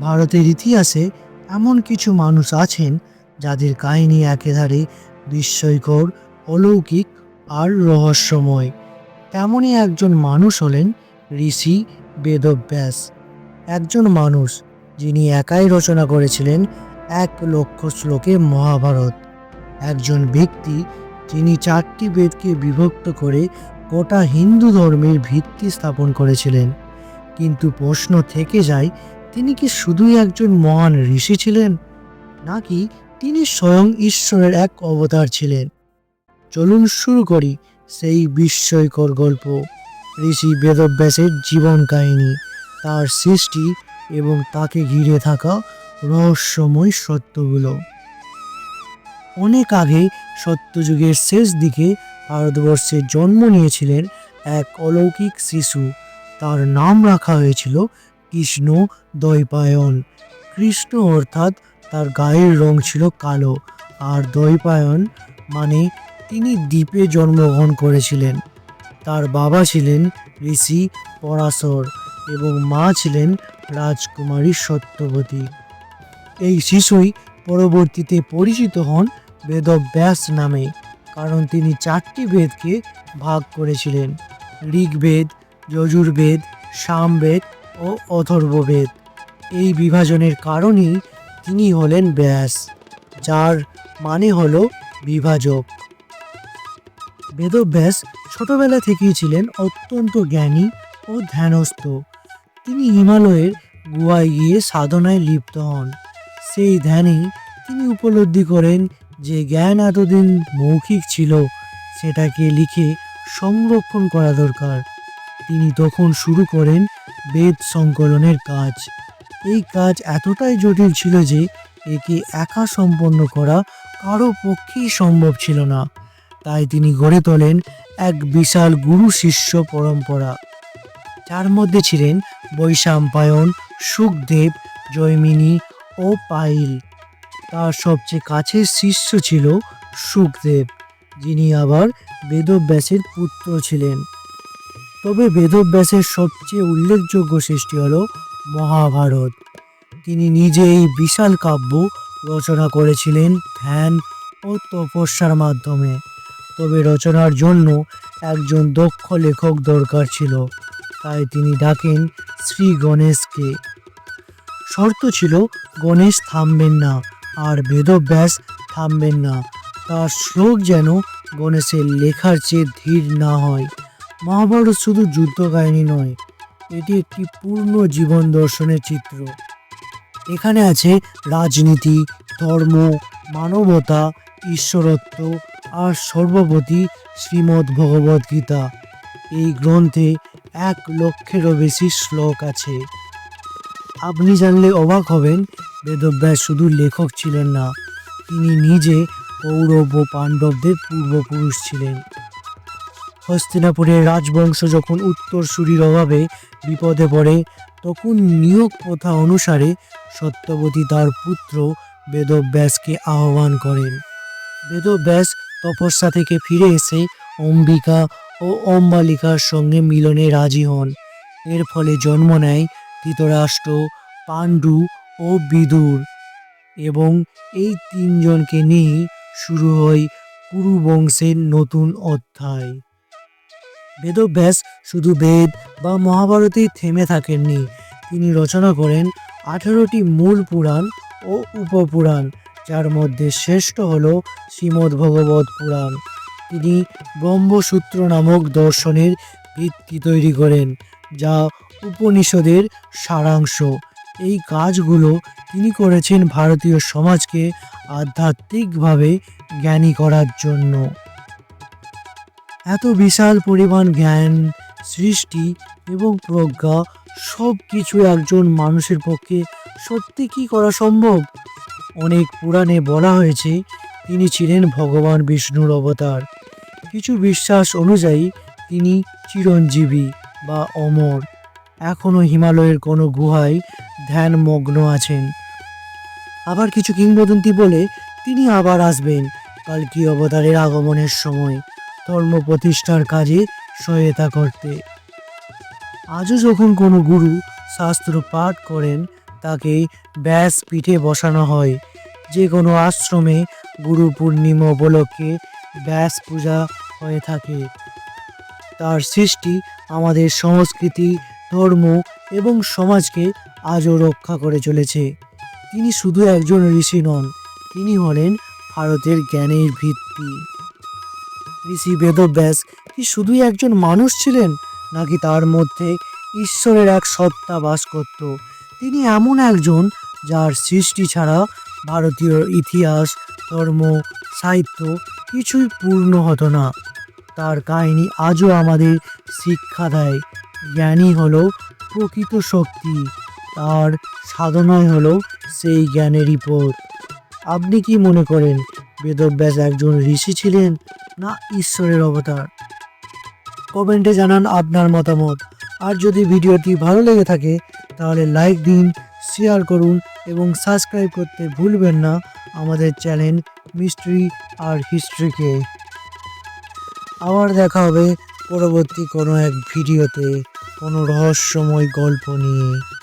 ভারতের ইতিহাসে এমন কিছু মানুষ আছেন যাদের কাহিনী একেধারে বিস্ময়কর, অলৌকিক আর রহস্যময়। তেমনই একজন মানুষ হলেন ঋষি বেদব্যাস। একজন মানুষ যিনি একাই রচনা করেছিলেন এক লক্ষ শ্লোকে মহাভারত। একজন ব্যক্তি যিনি চারটি বেদকে বিভক্ত করে গোটা হিন্দু ধর্মের ভিত্তি স্থাপন করেছিলেন। কিন্তু প্রশ্ন থেকে যায় তিনি কি শুধুই একজন মহান ঋষি ছিলেন, নাকি তিনি স্বয়ং ঈশ্বরের এক অবতার ছিলেন? চলুন শুরু করি সেই বিস্ময়কর গল্প। ঋষি বেদব্যাসের জীবন কাহিনী, তার সৃষ্টি এবং তাকে ঘিরে থাকা রহস্যময় সত্যগুলো। অনেক আগে সত্যযুগের শেষ দিকে ভারতবর্ষে জন্ম নিয়েছিলেন এক অলৌকিক শিশু। তার নাম রাখা হয়েছিল কৃষ্ণ দৈপায়ন। কৃষ্ণ অর্থাৎ তার গায়ের রং ছিল কালো। আর দৈপায়ন মানে তিনি দ্বীপে জন্মগ্রহণ করেছিলেন। তার বাবা ছিলেন ঋষি পরাশর এবং মা ছিলেন রাজকুমারী সত্যবতী। এই শিশুই পরবর্তীতে পরিচিত হন বেদব্যাস নামে, কারণ তিনি চারটি বেদকে ভাগ করেছিলেন। ঋগ্বেদ, যজুর্বেদ, সামবেদ ও অথর্ববেদ এই বিভাজনের কারণেই তিনি হলেন ব্যাস, যার মানে হল বিভাজক। বেদব্যাস ছোটবেলা থেকেই ছিলেন অত্যন্ত জ্ঞানী ও ধ্যানস্থ। তিনি হিমালয়ের গুহায় গিয়ে সাধনায় লিপ্ত হন। সেই ধ্যানেই তিনি উপলব্ধি করেন যে জ্ঞান এতদিন মৌখিক ছিল, সেটাকে লিখে সংরক্ষণ করা দরকার। তিনি তখন শুরু করেন বেদ সংকলনের কাজ। এই কাজ এতটাই জটিল ছিল যে একে একা সম্পন্ন করা কারও পক্ষেই সম্ভব ছিল না। তাই তিনি গড়ে তোলেন এক বিশাল গুরু শিষ্য পরম্পরা। যার মধ্যে ছিলেন বৈশাম্পায়ন, সুখদেব, জয়মিনী ও পাইল। তার সবচেয়ে কাছের শিষ্য ছিল সুখদেব, যিনি আবার বেদব্যাসের পুত্র ছিলেন। তবে বেদব্যাসের সবচেয়ে উল্লেখযোগ্য সৃষ্টি হল মহাভারত। তিনি নিজে এই বিশাল কাব্য রচনা করেছিলেন ধ্যান ও তপস্যার মাধ্যমে। তবে রচনার জন্য একজন দক্ষ লেখক দরকার ছিল, তাই তিনি ডাকেন শ্রী গণেশকে। শর্ত ছিল, গণেশ থামবেন না আর বেদব্যাস থামবেন না। তার শ্লোক যেন গণেশের লেখার চেয়ে ধীর না হয়। মহাভারত শুধু যুদ্ধ কাহিনী নয়, এটি একটি পূর্ণ জীবন দর্শনের চিত্র। এখানে আছে রাজনীতি, ধর্ম, মানবতা, ঈশ্বরত্ব আর সর্বপতি শ্রীমদ্ ভগবদ গীতা। এই গ্রন্থে এক লক্ষেরও বেশি শ্লোক আছে। আপনি জানলে অবাক হবেন, বেদব্যাস শুধু লেখক ছিলেন না, তিনি নিজে কৌরব ও পাণ্ডবদের পূর্বপুরুষ ছিলেন। হস্তিনাপুরের রাজবংশ যখন উত্তরসূরির অভাবে বিপদে পড়ে, তখন নিয়োগ প্রথা অনুসারে সত্যবতী তার পুত্র বেদব্যাসকে আহ্বান করেন। বেদব্যাস তপস্যা থেকে ফিরে এসে অম্বিকা ও অম্বালিকার সঙ্গে মিলনে রাজি হন। এর ফলে জন্ম নেয় ধৃতরাষ্ট্র, পাণ্ডু ও বিদুর এবং এই তিনজনকে নিয়ে শুরু হয় কুরু বংশের নতুন অধ্যায়। বেদব্যাস শুধু বেদ বা মহাভারতেই থেমে থাকেননি। তিনি রচনা করেন আঠারোটি মূল পুরাণ ও উপপুরাণ, যার মধ্যে শ্রেষ্ঠ হল শ্রীমদ্ ভগবত পুরাণ। তিনি ব্রহ্মসূত্র নামক দর্শনের ভিত্তি তৈরি করেন, যা উপনিষদের সারাংশ। এই কাজগুলো তিনি করেছেন ভারতীয় সমাজকে আধ্যাত্মিকভাবে জ্ঞানী করার জন্য। এত বিশাল পরিমাণ জ্ঞান, সৃষ্টি এবং প্রজ্ঞা সব কিছু একজন মানুষের পক্ষে সত্যি কি করা সম্ভব? অনেক পুরাণে বলা হয়েছে, তিনি ছিলেন ভগবান বিষ্ণুর অবতার। কিছু বিশ্বাস অনুযায়ী, তিনি চিরঞ্জীবী বা অমর। এখনও হিমালয়ের কোনো গুহায় ধ্যানমগ্ন আছেন। আবার কিছু কিংবদন্তি বলে, তিনি আবার আসবেন কালকি অবতারের আগমনের সময়। ধর্ম প্রতিষ্ঠার কাজে সহায়তা করতে। আজও যখন কোনো গুরু শাস্ত্র পাঠ করেন, তাকে ব্যাস পিঠে বসানো হয়। যে কোনো আশ্রমে গুরু পূর্ণিমা উপলক্ষে ব্যাস পূজা হয়ে থাকে। তার সৃষ্টি আমাদের সংস্কৃতি, ধর্ম এবং সমাজকে আজও রক্ষা করে চলেছে। তিনি শুধু একজন ঋষি নন, তিনি হলেন ভারতের জ্ঞানের ভিত্তি। ঋষি বেদব্যাস, কি শুধুই একজন মানুষ ছিলেন? নাকি তার মধ্যে ঈশ্বরের এক সত্তা বাস করত? তিনি এমন একজন যার সৃষ্টি ছাড়া ভারতীয় ইতিহাস, ধর্ম, সাহিত্য কিছুই পূর্ণ হতো না। তার কাহিনী আজও আমাদের শিক্ষা দেয়। জ্ঞানী হলো প্রকৃত শক্তি। তার সাধনাই হলো সেই জ্ঞানেরই পথ আপনি কি মনে করেন, বেদব্যাস একজন ঋষি ছিলেন? না ঈশ্বরের অবতার? কমেন্টে জানান আপনার মতামত। আর যদি ভিডিওটি ভালো লেগে থাকে, তাহলে লাইক দিন, শেয়ার করুন এবং সাবস্ক্রাইব করতে ভুলবেন না আমাদের চ্যানেল মিস্ট্রি আর হিস্ট্রিকে। আবার দেখা হবে পরবর্তী কোনো এক ভিডিওতে, কোনো রহস্যময় গল্প নিয়ে।